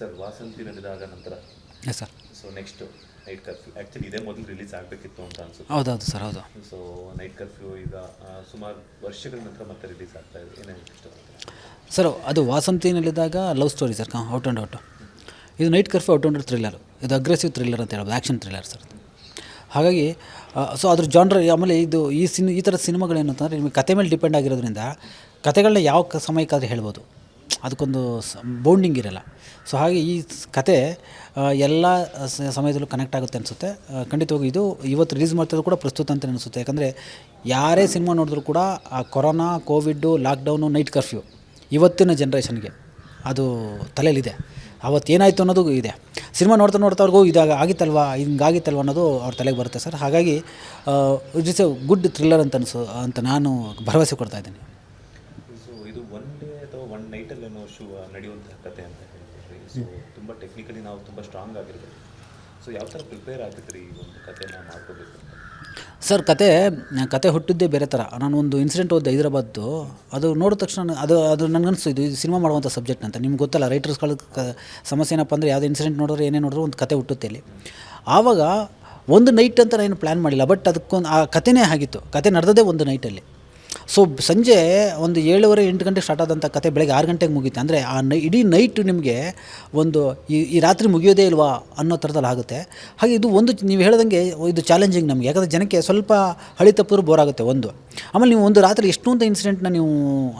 Sir Vasanthi ನಡೆದಾದ ನಂತರ yes sir so next night curfew actually ಇದೇ ಮೊದಲು ರಿಲೀಸ್ ಆಗಬೇಕಿತ್ತು ಅಂತ ಅನ್ಸುತ್ತೆ. ಹೌದು ಸರ್ ಹೌದು. ಸೊ ನೈಟ್ ಕರ್ಫ್ಯೂ ಈಗ ಸುಮಾರು ವರ್ಷಗಳ ನಂತರ ಮತ್ತೆ ರಿಲೀಸ್ ಆಗ್ತಾ ಇದೆ. ಏನೇನು ಸರ್ ಅದು ವಾಸಂತಿನಲ್ಲಿದ್ದಾಗ love story sir out and out ಇದು night curfew out and thriller ಇದು ಅಗ್ರೆಸಿವ್ ಥ್ರಿಲ್ಲರ್ ಅಂತ ಹೇಳ್ಬೋದು ಆ್ಯಕ್ಷನ್ ಥ್ರಿಲ್ಲರ್ ಸರ್ ಹಾಗಾಗಿ ಸೊ ಅದ್ರ ಜಾನ್ರ್ ಆಮೇಲೆ ಇದು ಈ ಸಿನ್ ಈ ಥರ ಸಿನಿಮಾಗಳೇನು ಅಂತಂದರೆ ನಿಮಗೆ ಕತೆ ಮೇಲೆ ಡಿಪೆಂಡ್ ಆಗಿರೋದ್ರಿಂದ ಕತೆಗಳನ್ನ ಯಾವ ಕ ಸಮಯಕ್ಕಾದರೂ ಹೇಳ್ಬೋದು. ಅದಕ್ಕೊಂದು ಬೌಂಡಿಂಗ್ ಇರಲ್ಲ. ಸೊ ಹಾಗೆ ಈ ಕತೆ ಎಲ್ಲ ಸಮಯದಲ್ಲೂ ಕನೆಕ್ಟ್ ಆಗುತ್ತೆ ಅನಿಸುತ್ತೆ. ಖಂಡಿತವಾಗಿ ಇದು ಇವತ್ತು ರಿಲೀಸ್ ಮಾಡ್ತಿರೋದು ಕೂಡ ಪ್ರಸ್ತುತ ಅಂತ ಅನಿಸುತ್ತೆ. ಯಾಕಂದರೆ ಯಾರೇ ಸಿನಿಮಾ ನೋಡಿದ್ರು ಕೂಡ ಆ corona Covid lockdown night curfew ಇವತ್ತಿನ ಜನ್ರೇಷನ್ಗೆ ಅದು ತಲೆಯಲ್ಲಿದೆ. ಅವತ್ತು ಏನಾಯಿತು ಅನ್ನೋದು ಇದೆ. ಸಿನಿಮಾ ನೋಡ್ತಾ ನೋಡ್ತಾ ಅವ್ರಿಗೂ ಇದಾಗ ಆಗಿತ್ತಲ್ವ, ಹಿಂಗಾಗಿತ್ತಲ್ವ ಅನ್ನೋದು ಅವ್ರ ತಲೆಗೆ ಬರುತ್ತೆ ಸರ್. ಹಾಗಾಗಿ it is a good thriller ಅಂತ ಅನಿಸು, ಅಂತ ನಾನು ಭರವಸೆ ಕೊಡ್ತಾ ಇದ್ದೀನಿ ಸೊ ಇದು ಒನ್ ಡೇ ಅಥವಾ ನೈಟಲ್ಲೇನೋ ಶೂ ನಡೆಯುವಂತಹ ಕತೆ ಅಂತ ಹೇಳ್ತೀವಿ. ಸೊ ತುಂಬ ಟೆಕ್ನಿಕಲಿ ನಾವು ತುಂಬ ಸ್ಟ್ರಾಂಗ್ ಆಗಿರ್ಬೇಕು. ಸೊ ಯಾವ ಥರ ಪ್ರಿಪೇರ್ ಆಗಿದ್ರಿ ಈ ಒಂದು ಕತೆನ ಮಾಡ್ಕೋಬೇಕು ಸರ್ ಕತೆ ಕತೆ ಹುಟ್ಟಿದ್ದೇ ಬೇರೆ ಥರ ನಾನು ಒಂದು ಇನ್ಸಿಡೆಂಟ್ ಓದಿದೆ ಹೈದರಾಬಾದ್ದು. ಅದು ನೋಡಿದ ತಕ್ಷಣ ಅದು ಅದು ನನಗನ್ನಿಸ್ತು ಇದು ಇದು ಸಿನಿಮಾ ಮಾಡುವಂಥ ಸಬ್ಜೆಕ್ಟ್ ಅಂತ. ನಿಮ್ಗೆ ಗೊತ್ತಲ್ಲ ರೈಟರ್ಸ್ಗಳ ಕ ಸಮಸ್ಯೆ ಏನಪ್ಪ ಅಂದರೆ ಯಾವುದೇ ಇನ್ಸಿಡೆಂಟ್ ನೋಡಿದ್ರೆ ಏನೇ ನೋಡಿದ್ರು ಒಂದು ಕತೆ ಹುಟ್ಟುತ್ತೆ ಇಲ್ಲಿ. ಆವಾಗ ಒಂದು ನೈಟ್ ಅಂತ ನಾನು ಪ್ಲ್ಯಾನ್ ಮಾಡಿಲ್ಲ. ಬಟ್ ಅದಕ್ಕೊಂದು ಆ ಕತೆನೇ ಆಗಿತ್ತು. ಕತೆ ನಡೆದದೇ ಒಂದು ನೈಟಲ್ಲಿ ಸೊ ಸಂಜೆ ಒಂದು ಏಳುವರೆ, ಎಂಟು ಗಂಟೆಗೆ ಸ್ಟಾರ್ಟ್ ಆದಂಥ ಕತೆ ಬೆಳಗ್ಗೆ ಆರು ಗಂಟೆಗೆ ಮುಗೀತು. ಅಂದರೆ ಆ ನೈ ಇಡೀ ನೈಟ್ ನಿಮಗೆ ಒಂದು ಈ ಈ ರಾತ್ರಿ ಮುಗಿಯೋದೇ ಇಲ್ವಾ ಅನ್ನೋ ಥರದಲ್ಲಿ ಆಗುತ್ತೆ. ಹಾಗೆ ಇದು ಒಂದು ನೀವು ಹೇಳ್ದಂಗೆ ಇದು ಚಾಲೆಂಜಿಂಗ್ ನಮಗೆ. ಯಾಕಂದರೆ ಜನಕ್ಕೆ ಸ್ವಲ್ಪ ಹಳಿ ತಪ್ಪಿದ್ರು ಬೋರ್ ಆಗುತ್ತೆ ಒಂದು. ಆಮೇಲೆ ನೀವು ಒಂದು ರಾತ್ರಿ ಎಷ್ಟೊಂದು ಇನ್ಸಿಡೆಂಟ್ನ ನೀವು,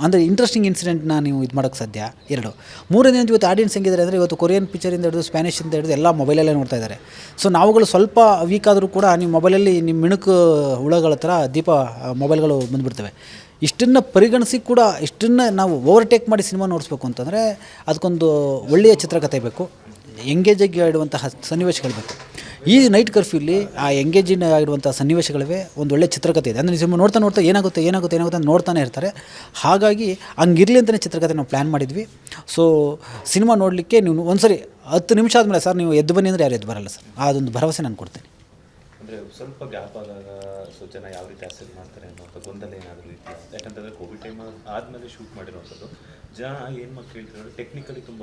ಅಂದರೆ ಇಂಟ್ರೆಸ್ಟಿಂಗ್ ಇನ್ಸಿಡೆಂಟ್ನ ನೀವು ಇದು ಮಾಡೋಕ್ಕೆ ಸಾಧ್ಯ? ಎರಡು. ಮೂರನೇ ಇವತ್ತು ಆಡಿಯನ್ಸ್ ಹೆಂಗಿದ್ದಾರೆ ಅಂದರೆ ಇವತ್ತು ಕೊರಿಯನ್ ಪಿಕ್ಚರಿಂದ ಹಿಡಿದು ಸ್ಪ್ಯಾನಿಷಿಂದ ಹಿಡಿದು ಎಲ್ಲ ಮೊಬೈಲಲ್ಲೇ ನೋಡ್ತಾ ಇದ್ದಾರೆ. ಸೊ ನಾವುಗಳು ಸ್ವಲ್ಪ ವೀಕ್ ಆದರೂ ಕೂಡ ನಿಮ್ಮ ಮೊಬೈಲಲ್ಲಿ ನಿಮ್ಮ ಮಿಣುಕು ಹುಳಗಳ ಥರ ದೀಪ ಮೊಬೈಲ್ಗಳು ಬಂದುಬಿಡ್ತವೆ. ಇಷ್ಟನ್ನು ಪರಿಗಣಿಸಿ ಕೂಡ, ಇಷ್ಟನ್ನು ನಾವು ಓವರ್ಟೇಕ್ ಮಾಡಿ ಸಿನಿಮಾ ನೋಡಿಸ್ಬೇಕು ಅಂತಂದರೆ ಅದಕ್ಕೊಂದು ಒಳ್ಳೆಯ ಚಿತ್ರಕಥೆ ಬೇಕು. ಎಂಗೇಜಾಗಿ ಆಡುವಂತಹ ಸನ್ನಿವೇಶಗಳು ಬೇಕು. ಈ ನೈಟ್ ಕರ್ಫ್ಯೂಲಿ ಆ ಎಂಗೇಜಿನ ಆಗಿರುವಂಥ ಸನ್ನಿವೇಶಗಳಿವೆ. ಒಂದು ಒಳ್ಳೆ ಚಿತ್ರಕಥೆ ಇದೆ. ಅಂದರೆ ನಿಜ ನೋಡ್ತಾ ನೋಡ್ತಾ ಏನಾಗುತ್ತೆ ಏನಾಗುತ್ತೆ ಏನಾಗುತ್ತೆ ಅಂತ ನೋಡ್ತಾನೆ ಇರ್ತಾರೆ. ಹಾಗಾಗಿ ಹಂಗಿರಲಿ ಅಂತಲೇ ಚಿತ್ರಕಥೆ ನಾವು ಪ್ಲ್ಯಾನ್ ಮಾಡಿದ್ವಿ. ಸೊ ಸಿನಿಮಾ ನೋಡಲಿಕ್ಕೆ ನೀವು ಒಂದ್ಸರಿ ಹತ್ತು ನಿಮಿಷ ಆದಮೇಲೆ ಸರ್ ನೀವು ಎದ್ದು ಬನ್ನಿ ಅಂದರೆ ಯಾರು ಎದ್ದು ಬರಲ್ಲ ಸರ್. ಅದೊಂದು ಭರವಸೆ ನಾನು ಕೊಡ್ತೀನಿ. ಸ್ವಲ್ಪ ಗ್ಯಾಪ್ ಆದಾಗ ಸೊ ಜನ ಯಾವ ರೀತಿ ಅಸೆಲ್ ಮಾಡ್ತಾರೆ ಅನ್ನೋಂಥ ಗೊಂದಲ ಏನಾದರೂ ಇದೆಯಾ ಯಾಕಂತಂದರೆ ಕೋವಿಡ್ ಟೈಮ್ ಆದಮೇಲೆ ಶೂಟ್ ಮಾಡಿರೋವಂಥದ್ದು. ಜನ ಏನು ಮಾಡಿ ಕೇಳ್ತಿದ್ದಾರೆ ಟೆಕ್ನಿಕಲಿ ತುಂಬ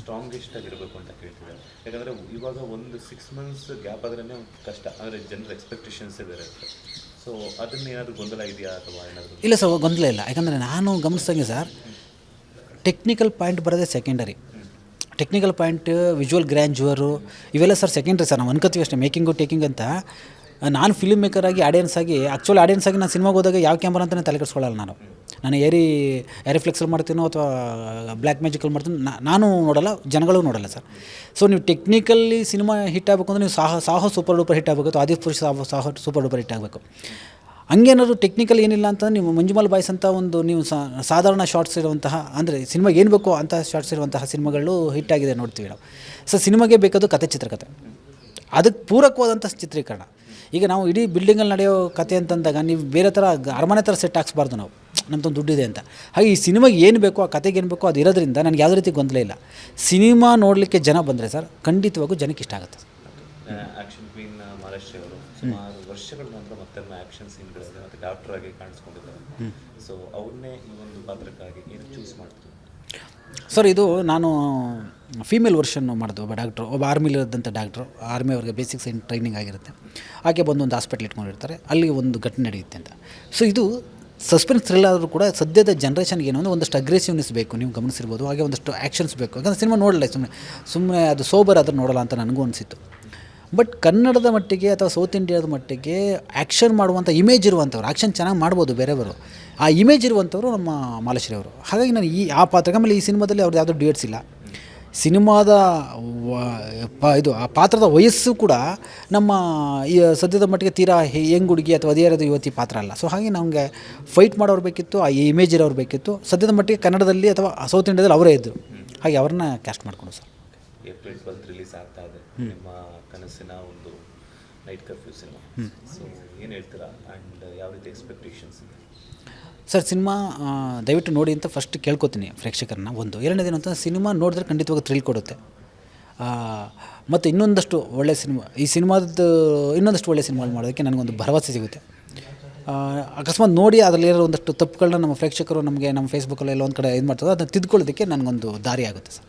ಸ್ಟ್ರಾಂಗೆಸ್ಟ್ ಆಗಿರಬೇಕು ಅಂತ ಕೇಳ್ತಿದ್ದಾರೆ. ಯಾಕಂದರೆ ಇವಾಗ ಒಂದು ಸಿಕ್ಸ್ ಮಂತ್ಸ್ ಗ್ಯಾಪ್ ಆದ್ರೇ ಕಷ್ಟ. ಅಂದರೆ ಜನರ ಎಕ್ಸ್ಪೆಕ್ಟೇಷನ್ಸ್ ಬೇರೆ ಇರುತ್ತೆ ಸೊ ಅದನ್ನ ಏನಾದರೂ ಗೊಂದಲ ಇದೆಯಾ ಅಥವಾ ಏನಾದರೂ? ಇಲ್ಲ ಸರ್ ಗೊಂದಲ ಇಲ್ಲ. ಯಾಕಂದರೆ ನಾನು ಗಮನಿಸ್ದಂಗೆ ಸರ್ ಟೆಕ್ನಿಕಲ್ ಪಾಯಿಂಟ್ ಬರೋದೇ secondary technical point visual grandeur ಇವೆಲ್ಲ ಸರ್ ಸೆಕೆಂಡ್ರಿ ಸರ್ ನಾವು ಅನ್ಕೋತೀವಿ ಅಷ್ಟೇ ಮೇಕಿಂಗು ಟೇಕಿಂಗ್ ಅಂತ. ನಾನು ಫಿಲ್ಮ್ ಮೇಕರ್ ಆಗಿ ಆಡಿಯನ್ಸ್ ಆಗಿ ಆ್ಯಕ್ಚುಲ್ ಆಡಿಯನ್ಸ್ ಆಗಿ ನಾನು ಸಿನಿಮಾಗೆ ಹೋದಾಗ ಯಾವ ಕ್ಯಾಮ್ರಾ ಅಂತಲೇ ತಲೆ ಕೆಡಿಸ್ಕೊಳ್ಳಲ್ಲ ನಾನು. ನಾನು ಏರಿ ಏರಿಫ್ಲೆಕ್ಸಲ್ಲಿ ಮಾಡ್ತೀನೋ ಅಥವಾ ಬ್ಲ್ಯಾಕ್ ಮ್ಯಾಜಿಕಲ್ಲಿ ಮಾಡ್ತೀನಿ ನಾನು ನೋಡಲ್ಲ, ಜನಗಳು ನೋಡಲ್ಲ ಸರ್ ಸೊ ನೀವು ಟೆಕ್ನಿಕಲ್ಲಿ ಸಿನಿಮಾ ಹಿಟ್ ಆಗಬೇಕು ಅಂದರೆ ನೀವು ಸಾಹ ಸಾಹೋ ಸೂಪರ್ ಡೂಪರ್ ಹಿಟ್ ಆಗಬೇಕು, ಅಥವಾ Adipurush Saaho Saaho super duper hit ಆಗಬೇಕು. ಹಂಗೇನಾದ್ರು ಟೆಕ್ನಿಕಲ್ ಏನಿಲ್ಲ ಅಂತ ನೀವು ಮಂಜುಮಲ್ ಬಾಯ್ಸ್ ಅಂತ ಒಂದು ನೀವು ಸಾಧಾರಣ ಶಾರ್ಟ್ಸ್ ಇರುವಂತಹ, ಅಂದರೆ ಸಿನಿಮಾಗೆ ಏನು ಬೇಕೋ ಅಂಥ ಶಾರ್ಟ್ಸ್ ಇರುವಂತಹ ಸಿನಿಮಾಗಳು ಹಿಟ್ ಆಗಿದೆ ನೋಡ್ತೀವಿ ನಾವು. ಸೊ ಸಿನಿಮಾಗೆ ಬೇಕಾದ ಕತೆ ಚಿತ್ರಕಥೆ ಅದಕ್ಕೆ ಪೂರಕವಾದಂಥ ಚಿತ್ರೀಕರಣ. ಈಗ ನಾವು ಇಡೀ ಬಿಲ್ಡಿಂಗಲ್ಲಿ ನಡೆಯೋ ಕತೆ ಅಂತಂದಾಗ ನೀವು ಬೇರೆ ಥರ ಅರಮನೆ ಥರ ಸೆಟ್ ಹಾಕ್ಸ್ಬಾರ್ದು ನಾವು. ನಮ್ದೊಂದು ದುಡ್ಡಿದೆ ಅಂತ. ಹಾಗೆ ಈ ಸಿನಿಮಾಗೆ ಏನು ಬೇಕೋ, ಆ ಕತೆಗೆ ಏನು ಬೇಕೋ ಅದು ಇರೋದ್ರಿಂದ ನನಗೆ ಯಾವುದೇ ರೀತಿ ಗೊಂದಲ ಇಲ್ಲ. ಸಿನಿಮಾ ನೋಡಲಿಕ್ಕೆ ಜನ ಬಂದರೆ ಸರ್, ಖಂಡಿತವಾಗೂ ಜನಕ್ಕೆ ಇಷ್ಟ ಆಗುತ್ತೆ. ಸುಮಾರು ವರ್ಷಗಳ ನಂತರ ಮತ್ತೆ ಆ್ಯಕ್ಷನ್ ಸೀನ್ಗಳಲ್ಲಿ ಮತ್ತು ಡಾಕ್ಟರ್ ಆಗಿ ಕಾಣಿಸ್ಕೊಂಡಿದ್ದಾರೆ. ಸೊ ಅವ್ರನ್ನೇ ಈ ಒಂದು ಪಾತ್ರಕ್ಕಾಗಿ ಏನು ಚೂಸ್ ಮಾಡ್ತೀವಿ ಸರ್ ಇದು ನಾನು ಫೀಮೇಲ್ ವರ್ಷನ್ ಮಾಡಿದೆ ಒಬ್ಬ ಡಾಕ್ಟ್ರು ಒಬ್ಬ ಆರ್ಮಿಲಿರೋದಂಥ ಡಾಕ್ಟ್ರು ಆರ್ಮಿ ಅವ್ರಿಗೆ ಬೇಸಿಕ್ಸ್ ಸೈನ್ ಟ್ರೈನಿಂಗ್ ಆಗಿರುತ್ತೆ. ಆಕೆ ಬಂದು ಒಂದು ಹಾಸ್ಪಿಟ್ಲ್ ಇಟ್ಕೊಂಡಿರ್ತಾರೆ, ಅಲ್ಲಿ ಒಂದು ಘಟನೆ ನಡೆಯುತ್ತೆ ಅಂತ. ಸೊ ಇದು ಸಸ್ಪೆನ್ಸ್ ಥ್ರಿಲ್ ಆದರೂ ಕೂಡ ಸದ್ಯದ ಜನ್ರೇಷನ್ಗೆ ಏನೋ ಒಂದು ಒಂದಷ್ಟು ಅಗ್ರೆಸಿವ್ನೆಸ್ ಬೇಕು, ನೀವು ಗಮನಿಸಿರ್ಬೋದು, ಹಾಗೆ ಒಂದಷ್ಟು ಆ್ಯಕ್ಷನ್ಸ್ ಬೇಕು. ಯಾಕಂದರೆ ಸಿನಿಮಾ ನೋಡಲ್ಲ ಸುಮ್ಮನೆ ಸುಮ್ಮನೆ ಅದು ಸೋಬರ್ ಆದರೂ ನೋಡಲ್ಲ ಅಂತ ನನಗೂ ಅನಿಸಿತ್ತು. ಬಟ್ ಕನ್ನಡದ ಮಟ್ಟಿಗೆ ಅಥವಾ ಸೌತ್ ಇಂಡಿಯಾದ ಮಟ್ಟಿಗೆ ಆ್ಯಕ್ಷನ್ ಮಾಡುವಂಥ ಇಮೇಜ್ ಇರುವಂಥವ್ರು, ಆ್ಯಕ್ಷನ್ ಚೆನ್ನಾಗಿ ಮಾಡ್ಬೋದು ಬೇರೆಯವರು. ಆ ಇಮೇಜ್ ಇರುವಂಥವ್ರು ನಮ್ಮ ಮಾಲಶ್ರೀ ಅವರು ಹಾಗಾಗಿ ನಾನು ಈ, ಆ ಪಾತ್ರ, ಆಮೇಲೆ ಈ ಸಿನಿಮಾದಲ್ಲಿ ಅವ್ರದ್ದು ಯಾವುದೋ ಡೇಟ್ಸ್ ಇಲ್ಲ. ಸಿನಿಮಾದ ಇದು, ಆ ಪಾತ್ರದ ವಯಸ್ಸು ಕೂಡ ನಮ್ಮ ಈ ಸದ್ಯದ ಮಟ್ಟಿಗೆ ತೀರಾ ಹೆಂಗ್ ಹುಡುಗಿ ಅಥವಾ ಹದಿಹರೆಯದ ಯುವತಿ ಪಾತ್ರ ಅಲ್ಲ. ಸೊ ಹಾಗೆ ನಮಗೆ ಫೈಟ್ ಮಾಡೋರು ಬೇಕಿತ್ತು, ಆ ಇಮೇಜ್ ಇರೋರು ಬೇಕಿತ್ತು. ಸದ್ಯದ ಮಟ್ಟಿಗೆ ಕನ್ನಡದಲ್ಲಿ ಅಥವಾ ಸೌತ್ ಇಂಡಿಯಾದಲ್ಲಿ ಅವರೇ ಇದ್ದರು ಹಾಗೆ ಅವ್ರನ್ನ ಕ್ಯಾಸ್ಟ್ ಮಾಡಿಕೊಂಡು ಸರ್. ಏಪ್ರಿಲ್ ಟ್ವೆಲ್ತ್ ರಿಲೀಸ್ ಆಗ್ತಾ ಇದೆ. ನಿಮ್ಮ ಕನಸಿನ ಒಂದು ನೈಟ್ ಕರ್ಫ್ಯೂ ಸಿನಿಮಾ ಸೊ ಏನು ಹೇಳ್ತೀರಾ? ಆ್ಯಂಡ್ ಯಾವ ರೀತಿ ಎಕ್ಸ್ಪೆಕ್ಟೇಷನ್ಸ್ ಇದೆ? ಸರ್ ಸಿನಿಮಾ ದಯವಿಟ್ಟು ನೋಡಿ ಅಂತ ಫಸ್ಟ್ ಕೇಳ್ಕೊತೀನಿ ಪ್ರೇಕ್ಷಕರನ್ನ ಒಂದು. ಎರಡನೇದೇನು ಅಂತ ಸಿನಿಮಾ ನೋಡಿದ್ರೆ ಖಂಡಿತವಾಗಿ ಥ್ರಿಲ್ ಕೊಡುತ್ತೆ. ಮತ್ತು ಇನ್ನೊಂದಷ್ಟು ಒಳ್ಳೆ ಸಿನಿಮಾ ಈ ಸಿನಿಮಾದ ಇನ್ನೊಂದಷ್ಟು ಒಳ್ಳೆ ಸಿನಿಮಾ ಮಾಡೋದಕ್ಕೆ ನನಗೊಂದು ಭರವಸೆ ಸಿಗುತ್ತೆ. ಅಕಸ್ಮಾತ್ ನೋಡಿ ಅದರಲ್ಲಿರೋ ಒಂದಷ್ಟು ತಪ್ಪುಗಳನ್ನ ನಮ್ಮ ಪ್ರೇಕ್ಷಕರು ನಮಗೆ ನಮ್ಮ ಫೇಸ್ಬುಕ್ಕಲ್ಲಿ ಎಲ್ಲ ಒಂದು ಕಡೆ ಇದು ಮಾಡ್ತಾರೆ ಅದನ್ನು ತಿದ್ಕೊಳ್ಳೋದಕ್ಕೆ ನನಗೊಂದು ದಾರಿ ಆಗುತ್ತೆ ಸರ್